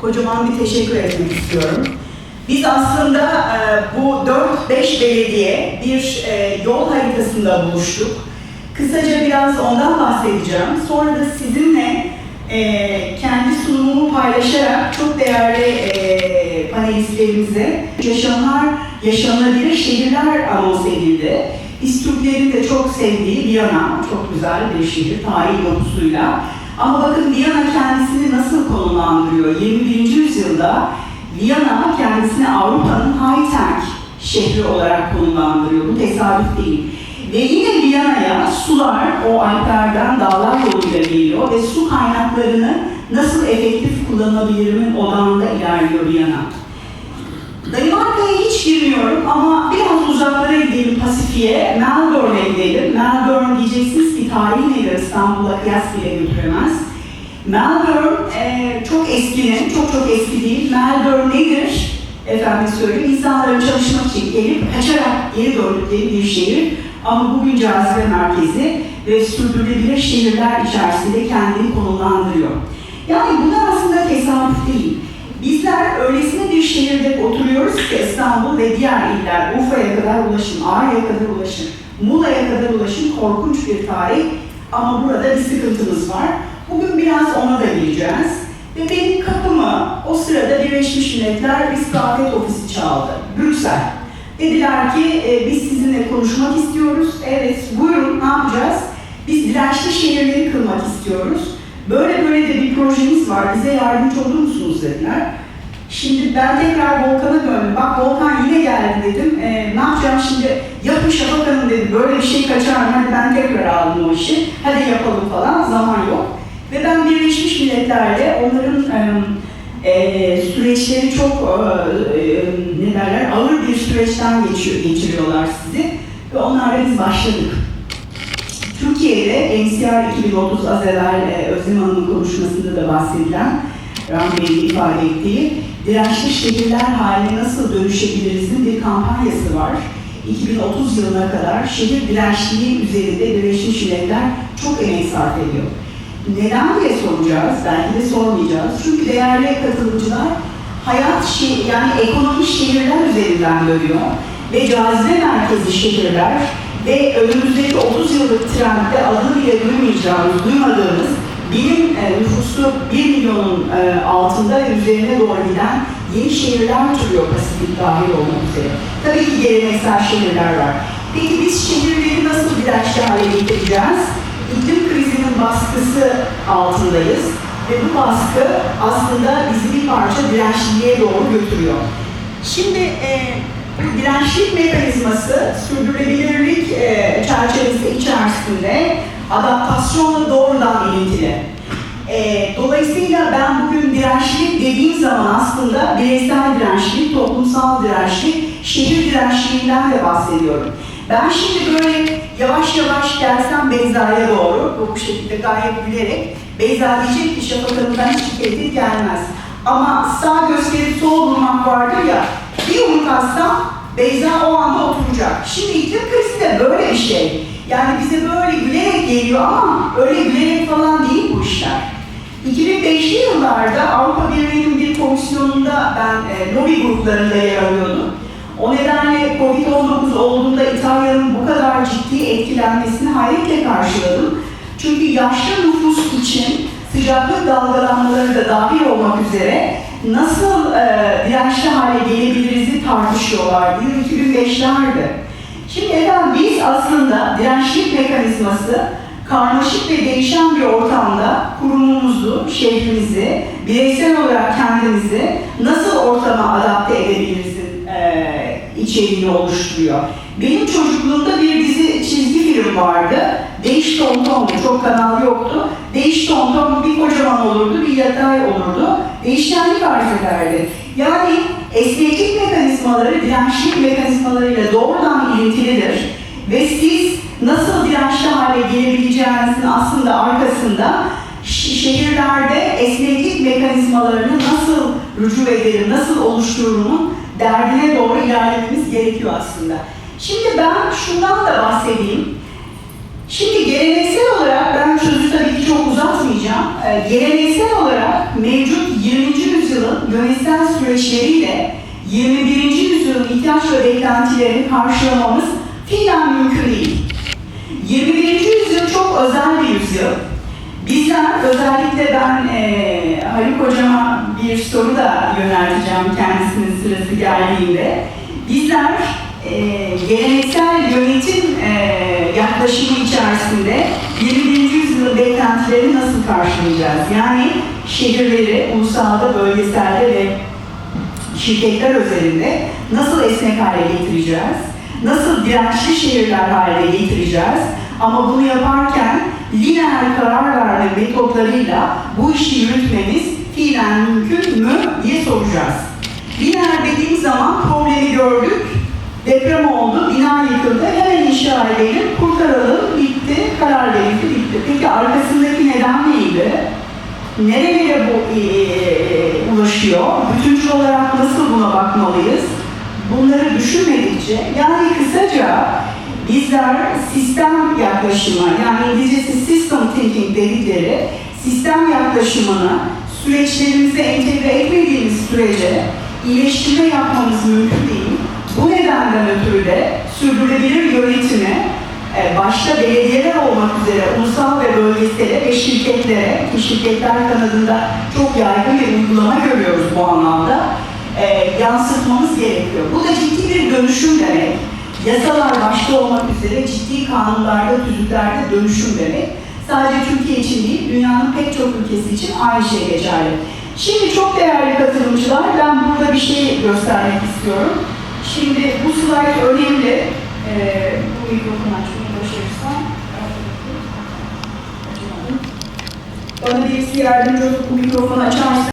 Kocaman bir teşekkür etmek istiyorum. Biz aslında e, bu 4-5 belediye bir e, yol haritasında buluştuk. Kısaca biraz ondan bahsedeceğim. Sonra da sizinle e, kendi sunumumu paylaşarak çok değerli e, panelistlerimize yaşanlar, yaşanabilir şehirler anons edildi. Türklerin de çok sevdiği Viyana, çok güzel bir şehir, tarihi dokusuyla. Ama bakın Viyana kendisini nasıl konumlandırıyor? 21. yüzyılda Viyana kendisini Avrupa'nın high-tech şehri olarak konumlandırıyor. Bu tesadüf değil. Ve yine Viyana'ya sular o Alplerden dağlar yoluyla geliyor ve su kaynaklarını nasıl efektif kullanabilirimin odağında ilerliyor Viyana. Danimarka'ya hiç girmiyorum ama biraz uzaklara gidelim Pasifik'e, Melbourne'e gidelim. Melbourne diyeceksiniz ki tarihi nedir İstanbul'a kıyas bile götüremez. Melbourne e, çok eskinin, çok çok eski değil. Melbourne nedir? Efendim söyleyeyim, insanların çalışmak için gelip kaçarak geri döndükleri bir şehir. Ama bugün cazibe merkezi ve sürdürülebilir şehirler içerisinde kendini konumlandırıyor. Yani bunlar aslında tesadüf değil. Bizler öylesine bir şehirde oturuyoruz ki İstanbul ve diğer iller, Urfa'ya kadar ulaşım, Ağrı'ya kadar ulaşım, Muğla'ya kadar ulaşım korkunç bir tarih ama burada bir sıkıntımız var. Bugün biraz ona da gireceğiz. Ve benim kapımı o sırada Birleşmiş Milletler Afet Ofisi çaldı. Brüksel. Dediler ki e, biz sizinle konuşmak istiyoruz. Evet buyurun ne yapacağız? Biz dirençli şehirleri kılmak istiyoruz. Böyle böyle de bir projemiz var. Bize yardımcı olur musunuz dediler. Şimdi ben tekrar Volkan'a döndüm. Bak Volkan yine geldi dedim. E, ne yapacağım şimdi? Yapın Şafak Hanım dedi. Böyle bir şey kaçar mı? Hadi ben tekrar aldım o işi. Hadi yapalım falan. Zaman yok. Ve ben Birleşmiş Milletler'de onların e, e, süreçleri çok e, e, ne derler ağır bir süreçten geçiyor, geçiriyorlar sizi. Ve onlarla biz başladık. Türkiye'de NCR 2030 az evvel Özlem Hanım'ın konuşmasında da bahsedilen Ram ifade ettiği dirençli şehirler haline nasıl dönüşebiliriz'in bir kampanyası var. 2030 yılına kadar şehir dirençliliği üzerinde Birleşmiş Milletler çok emek sarf ediyor. Neden diye soracağız, belki de sormayacağız. Çünkü değerli katılımcılar hayat şehir, yani ekonomi şehirler üzerinden dönüyor ve cazibe merkezi şehirler ve önümüzdeki 30 yıllık trendde adını bile duymayacağımız, duymadığımız bilim e, nüfusu 1 milyonun e, altında üzerine doğru giden yeni şehirler türüyor Pasifik dahil olmak üzere. Tabii ki geleneksel şehirler var. Peki biz şehirleri nasıl dirençli hale getireceğiz? İklim krizinin baskısı altındayız ve bu baskı aslında bizi bir parça dirençliliğe doğru götürüyor. Şimdi e, dirençlik mekanizması sürdürülebilirlik e, çerçevesi içerisinde adaptasyonla doğrudan ilintili. E, dolayısıyla ben bugün dirençlik dediğim zaman aslında bireysel dirençlik, toplumsal dirençlik, şehir dirençliğinden de bahsediyorum. Ben şimdi böyle yavaş yavaş gelsem Beyza'ya doğru, bu şekilde gayet gülerek, Beyza diyecek ki Şafak hiç tehdit gelmez. Ama sağ gösterip sol vurmak vardır ya, bir yumruk atsam Beyza o anda oturacak. Şimdi iklim krizi de böyle bir şey. Yani bize böyle gülerek geliyor ama öyle gülerek falan değil bu işler. 2005'li yıllarda Avrupa Birliği'nin bir komisyonunda ben e, lobi gruplarında yer alıyordum. O nedenle Covid-19 olduğunda İtalya'nın bu kadar ciddi etkilenmesini hayretle karşıladım. Çünkü yaşlı nüfus için sıcaklık dalgalanmaları da dahil olmak üzere nasıl e, dirençli hale gelebiliriz'i tartışıyorlardı. Yıl 2005'lerdi. Şimdi efendim biz aslında dirençlik mekanizması karmaşık ve değişen bir ortamda kurumumuzu, şehrimizi, bireysel olarak kendimizi nasıl ortama adapte edebiliriz'in e, içeriğini oluşturuyor. Benim çocukluğumda vardı. Değiş Tom Tom'du, çok kanal yoktu. Değiş Tom bir kocaman olurdu, bir yatay olurdu. Değişkenlik arz ederdi. Yani esneklik mekanizmaları dirençlik mekanizmalarıyla doğrudan ilintilidir. Ve siz nasıl dirençli hale gelebileceğinizin aslında arkasında şehirlerde esneklik mekanizmalarını nasıl rücu ederim, nasıl oluştururumun derdine doğru ilerlememiz gerekiyor aslında. Şimdi ben şundan da bahsedeyim. Şimdi geleneksel olarak, ben sözü tabii ki çok uzatmayacağım. Ee, geleneksel olarak mevcut 20. yüzyılın yönetsel süreçleriyle 21. yüzyılın ihtiyaç ve beklentilerini karşılamamız fiilen mümkün değil. 21. yüzyıl çok özel bir yüzyıl. Bizler, özellikle ben eee Haluk Hocam'a bir soru da yönelteceğim kendisinin sırası geldiğinde. Bizler eee, geleneksel yönetim eee, yaklaşımı içerisinde 21. yüzyılın beklentilerini nasıl karşılayacağız? Yani şehirleri ulusalda, bölgeselde ve şirketler özelinde nasıl esnek hale getireceğiz? Nasıl dirençli şehirler haline getireceğiz? Ama bunu yaparken lineer karar verme metotlarıyla bu işi yürütmemiz fiilen mümkün mü diye soracağız. Lineer dediğim zaman problemi gördük, deprem oldu, bina yıkıldı, hemen inşa edelim, kurtaralım, bitti, karar verildi, bitti. Peki arkasındaki neden neydi? Nerelere bu e, e, ulaşıyor? Bütüncül olarak nasıl buna bakmalıyız? Bunları düşünmedikçe, yani kısaca bizler sistem yaklaşımı, yani İngilizcesi system thinking dedikleri sistem yaklaşımını süreçlerimize entegre etmediğimiz sürece iyileştirme yapmamız mümkün değil. Bu nedenden ötürü de sürdürülebilir yönetimi e, başta belediyeler olmak üzere ulusal ve bölgesel ve şirketlere, ki şirketler kanadında çok yaygın bir uygulama görüyoruz bu anlamda, e, yansıtmamız gerekiyor. Bu da ciddi bir dönüşüm demek. Yasalar başta olmak üzere ciddi kanunlarda, tüzüklerde dönüşüm demek. Sadece Türkiye için değil, dünyanın pek çok ülkesi için aynı şey geçerli. Şimdi çok değerli katılımcılar, ben burada bir şey göstermek istiyorum. Şimdi bu slide önemli. Ee, bu mikrofonu açmayı başarırsam. Bana birisi yardımcı olup bu mikrofonu açarsa